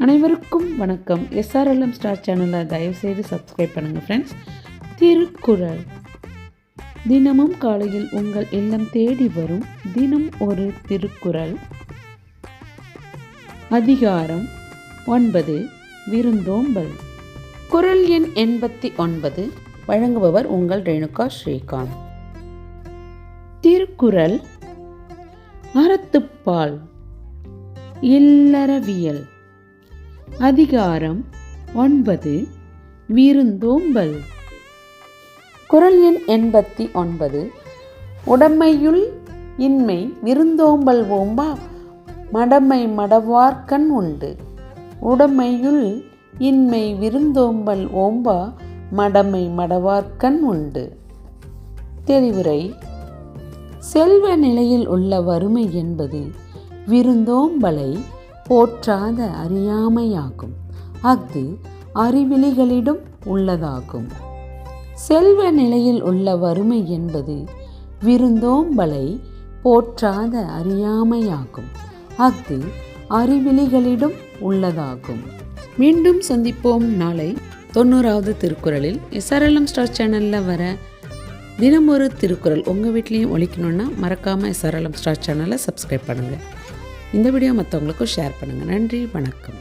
அனைவருக்கும் வணக்கம். SRLM star சேனலை தயவுசெய்து சப்ஸ்கிரைப் பண்ணுங்கள் ஃப்ரெண்ட்ஸ் திருக்குறள். தினமும் காலையில் உங்கள் இல்லம் தேடி வரும். தினம் ஒரு திருக்குறள். அதிகாரம் ஒன்பது. விருந்தோம்பல். குரல் எண் எண்பத்தி ஒன்பது. வழங்குபவர் உங்கள் ரேணுகா ஸ்ரீகாந்த். திருக்குறள். அறத்துப்பால். இல்லறவியல். அதிகாரம் ஒன்பது விருந்தோம்பல். குரல் எண் எண்பத்தி ஒன்பது. உடமையுள் இன்மை விருந்தோம்பல் ஓம்பா மடமை மடவார்கண் உண்டு. உடமையுள் இன்மை விருந்தோம்பல் ஓம்பா மடமை மடவார்கண் உண்டு. தெளிவுரை செல்வ நிலையில் உள்ள வறுமை என்பது விருந்தோம்பலை போற்றாத அறியாமையாகும். அஃது அறிவிலிகளிடம் உள்ளதாகும். செல்வ நிலையில் உள்ள வறுமை என்பது விருந்தோம்பலை போற்றாத அறியாமையாகும். அஃது அறிவிலிகளிடம் உள்ளதாகும். மீண்டும் சந்திப்போம் நாளை தொண்ணூறாவது திருக்குறளில். எஸ்ஆர்எல்எம் ஸ்டார் சேனலில் வர தினமொரு திருக்குறள் உங்கள் வீட்லேயும் ஒழிக்கணுன்னா மறக்காமல் எஸ்ஆர்எல்எம் ஸ்டார் சேனலை சப்ஸ்கிரைப் பண்ணுங்கள் இந்த வீடியோ மற்றவங்களுக்கும் ஷேர் பண்ணுங்கள் நன்றி வணக்கம்.